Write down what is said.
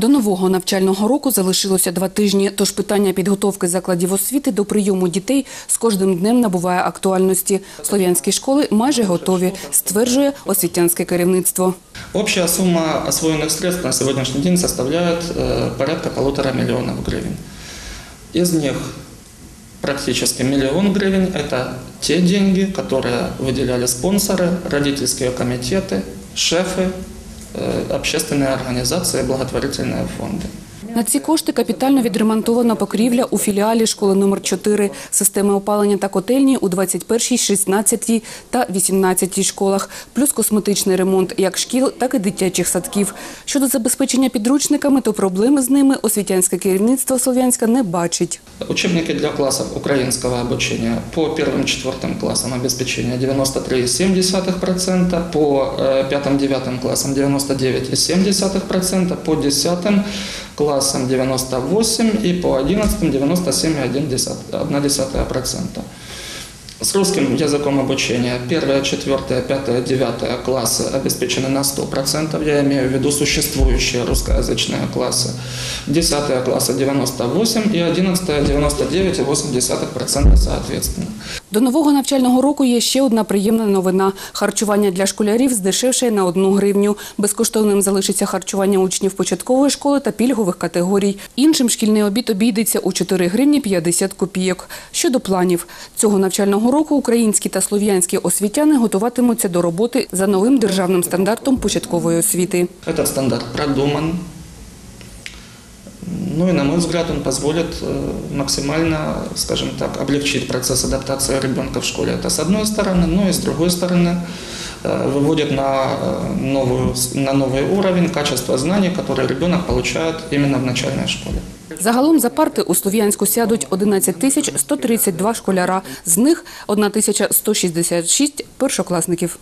До нового навчального року залишилося два тижні, тож питання підготовки закладів освіти до прийому дітей з кожним днем набуває актуальності. Слов'янські школи майже готові, стверджує освітянське керівництво. Общая сумма освоенных средств на сегодняшний день составляет э, порядка полутора миллионов гривен. Из них практически миллион гривен – это те деньги, которые выделяли спонсоры, родительские комитеты, шефы, э, общественные организации, благотворительные фонды. На ці кошти капітально відремонтована покрівля у філіалі школи номер 4 системи опалення та котельні у 21, 16 та 18 школах, плюс косметичний ремонт як шкіл, так і дитячих садків. Щодо забезпечення підручниками, то проблеми з ними освітянське керівництво Слов'янська не бачить. Учебники для классов украинского обучения по первым-четвертым классам обеспечения 93,7%, по э, пятым-девятым классам 99,7%, по десятым классам 98% и по одиннадцатым 97,1%. С русским языком обучения первые, четвертые, пятые, девятые классы обеспечены на 100%, я имею в виду существующие русскоязычные классы. Десятые классы 98 и одиннадцатые 99,8% соответственно. До нового навчального року є ще одна приємна новина. Харчування для школярів здешевшає на одну гривню. Безкоштовним залишиться харчування учнів початкової школи та пільгових категорій. Іншим шкільний обід обійдеться у 4 гривні 50 копійок. Щодо планів. Цього навчального року українські та слов'янські освітяни готуватимуться до роботи за новим державним стандартом початкової освіти. Этот стандарт продуман. Ну и, на мой взгляд, он позволит э, максимально, скажем так, облегчить процесс адаптации ребенка в школе. Это с одной стороны, но и с другой стороны э, выводит на, э, новую, на новый уровень качество знаний, которые ребенок получает именно в начальной школе. Загалом за парти у Слов'янську сядуть 11 тисяч 132 школяра. З них 1166 першокласників.